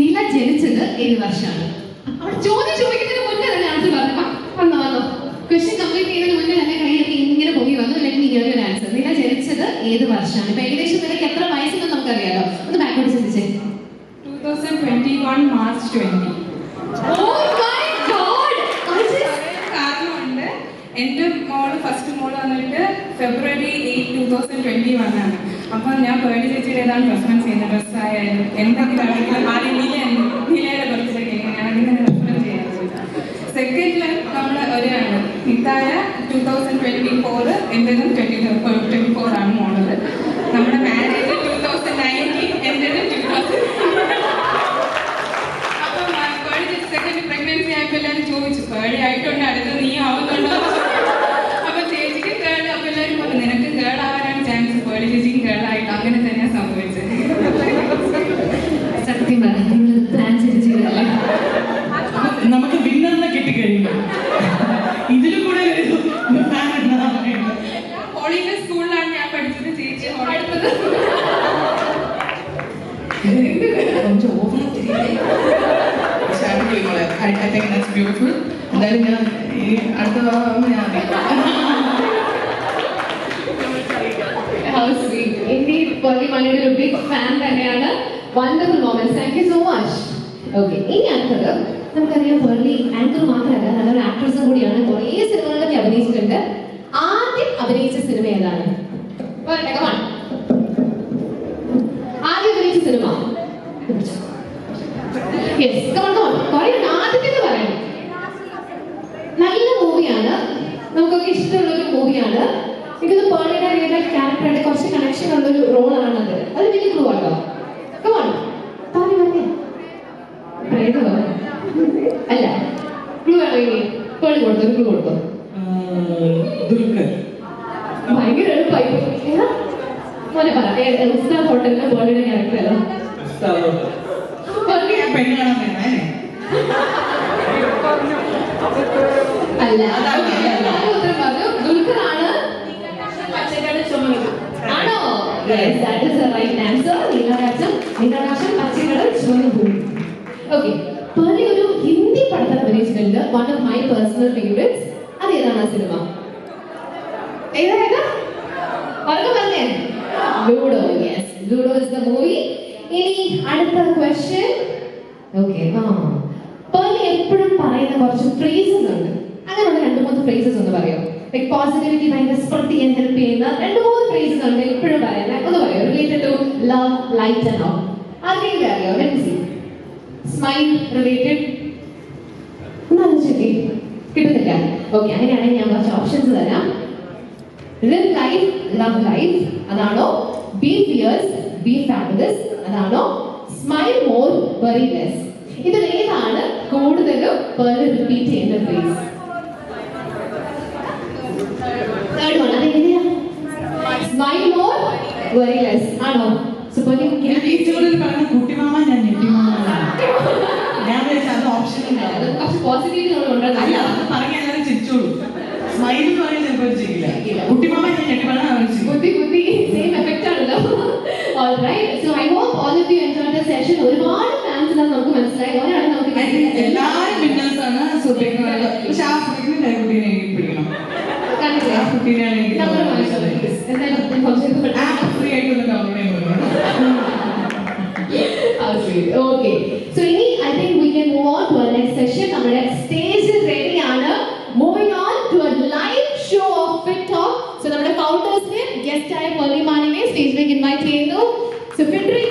നില ജനിച്ചത് ഏഴ് വർഷമാണ്. അവിടെ ചോദ്യം ചോദിക്കുന്നതിന് മുന്നേ തന്നെ ആൻസർ പറഞ്ഞു. വന്നോ വന്നോ. ക്വസ്റ്റ്യൻ കംപ്ലീറ്റ് ചെയ്യുന്നതിന് മുന്നേ തന്നെ കൈയൊക്കെ ഇങ്ങനെ പോയി വന്നു. അല്ലെങ്കിൽ ഇങ്ങനെ ഒരു ആൻസർ നില ജനിച്ചത് ഏത് വർഷമാണ്. ഇപ്പൊ ഏകദേശം നിലയ്ക്ക് എത്ര വയസ്സെന്ന് നമുക്കറിയാലോ. ഒന്ന് ബാക്കോട്ട് ചിന്തിച്ചേ. 2021 മാർച്ച് 20 Oh കാരണമുണ്ട്. എന്റെ മോൾ ഫസ്റ്റ് മോൾ വന്നിട്ട് February eight two thousand twenty one ആണ്. അപ്പം ഞാൻ പേടി ചേച്ചിയുടെ ഏതാണ് റെഫറൻസ് ചെയ്യുന്നത്? ഡ്രസ് ആയാലും എന്തെങ്കിലും ആദ്യം നീല നീലയുടെ ബർത്ത്ഡേ എങ്ങനെയാണ് അതിനെ റെഫറൻസ് ചെയ്യാൻ നമ്മൾ ഒരാണ് ഇതായ ടു തൗസൻഡ് ട്വന്റി ഫോർ എന്റെതും ഫോർ ആണ് മോഡൽ നമ്മുടെ മാരേജ് ടു തൗസൻഡ് നയന്റീൻ എന്റെതും ടു തൗസൻഡ് സെക്കൻഡ് പ്രഗ്നൻസി ആയപ്പോൾ എല്ലാവരും ചോദിച്ചു പേടി ചേച്ചിക്ക് ആയിട്ട് അങ്ങനെ തന്നെയാ സംഭവിച്ചത്. സത്യം നിങ്ങൾ പ്ലാൻ ചെയ്ത് ചെയ്തല്ലേ നമുക്ക് വിന്നറിനെ കിട്ടിക്കഴിഞ്ഞു ഇതിലും കൂടെ പറയുന്നത്. സ്കൂളിലാണ് ഞാൻ പഠിച്ചത് ചേച്ചി അടുത്തത് എന്തായാലും ഞാൻ ഈ അടുത്ത ഞാൻ How sweet. Indeed, Pearly Maniയുടെ ഒരു ബിഗ് ഫാൻ തന്നെയാണ്. Wonderful moments thank you so much okay ഇനി അടുത്തത് നമുക്കറിയാം പേർലി ആങ്കർ മാത്രമല്ല നല്ലൊരു ആക്ട്രസ് കൂടിയാണ്. കുറേ സിനിമകളിലൊക്കെ അഭിനയിച്ചിട്ടുണ്ട്. ആദ്യം അഭിനയിച്ച സിനിമ ഏതാണ്? ആദ്യം അഭിനയിച്ച സിനിമ? യെസ് കമൺ കുറേ ആദ്യത്തെ പറയണം നല്ല മൂവിയാണ് നമുക്കൊക്കെ ഇഷ്ടമുള്ള ഒരു മൂവിയാണ് എനിക്കത് പേളിയുടെ റിയൽ ക്യാരക്ടറുടെ കുറച്ച് കണക്ഷൻ ഉള്ളൊരു റോളാണ് അത്. വലിയ ക്ലൂ ആട്ടോ കമോൺ പറഞ്ഞു പറഞ്ഞേ പ്രേതോ അല്ല. ക്ലൂ ആണോ ഇനി? പേളി കൊടുത്തു ക്ലൂ കൊടുത്തു. ഭയങ്കര എളുപ്പമായി? മോനെ പറ. ഉസ്താ ഹോട്ടലിലെ പേളിയുടെ ക്യാരക്ടർ അല്ല? അല്ലേ. അല്ല Yes, that is the right answer. നീലാകാശം നീലാകാശം പച്ചക്കടൽ ചുവന്ന ഓക്കെ പേർലി ഒരു ഹിന്ദി പടത്തിൽ അഭിനയിച്ചിട്ടുണ്ട്. One of my personal favourites അത് ഏതാണ് ആ സിനിമ? ഏതാ ഏതാ പറഞ്ഞേ. Ludo yes Ludo is the movie ഇനി അടുത്ത ക്വസ്റ്റ്യൻ ഓക്കെ ആ. പേർലി എപ്പോഴും പറയുന്ന കുറച്ച് ഫ്രേസസ് ഉണ്ട്. അങ്ങനെയുള്ള രണ്ട് മൂന്ന് ഫ്രേസസ് ഒന്ന് പറയോ? ലൈക് പോസിറ്റിവിറ്റി ഭയങ്കര സ്പ്രെഡ് ചെയ്യാൻ ഹെൽപ്പ് ചെയ്യുന്ന രണ്ട് മൂന്ന് ഫ്രേസസ് ഉണ്ട് എപ്പോഴും പറയുന്നത് ഒന്ന് പറയോ related to light and all ആർക്കെങ്കിലും അറിയോ ലെറ്റ് സി സ്മൈൽ റിലേറ്റഡ് ഒന്ന് ആലോചിച്ചേ കിട്ടുന്നില്ല ഓക്കെ അങ്ങനെയാണെങ്കിൽ ഞാൻ കുറച്ച് ഓപ്ഷൻസ് തരാം. ലിവ് ലൈഫ് ലവ് ലൈഫ് അതാണോ? ബി ഫിയേഴ്സ് ബി ഫാബുലസ് അതാണോ? സ്മൈൽ മോർ വെറി ലെസ് ഇതിൽ ഏതാണ് കൂടുതലും പേര് റിപ്പീറ്റ് ചെയ്യുന്ന ഫ്രേസ് തേർഡ് വൺ അതെങ്ങനെയാ? സ്മൈൽ മോർ വെറി ലെസ് ആണോ? കുട്ടിമാമ ഞാൻ ഞെട്ടിമാമ ഞാൻ അത് ഓപ്ഷൻ പറഞ്ഞ എല്ലാവരും ചിരിച്ചോളൂ. സ്മൈൽ എന്ന് പറയാൻ ചിലപ്പോൾ ചെയ്യില്ല കുട്ടിമാമ ഞാൻ ഞെട്ടിമാമ ബുദ്ധി ബുദ്ധി സെയിം എഫക്റ്റ് ആണല്ലോ. Alright so I hope all of you enjoy the session ഒരുപാട് ഫാൻസ് ഉണ്ടെന്ന് നമുക്ക് മനസ്സിലായി. ഒരാളെ നമുക്ക് എല്ലാവരും വിന്നേഴ്സ് ആണ് സുബൈക്ക് പക്ഷെ ആ കുട്ടീനെ എനിക്ക് പിടിക്കണം. കണ്ടില്ലേ? ആ മനസ്സിലായി. എന്തായാലും നെക്സ്റ്റ് ആയ പെർലി മാണിനെ സ്റ്റേജിലേക്ക് ഇൻവൈറ്റ് ചെയ്യുന്നു സോ ഫിൻട്രി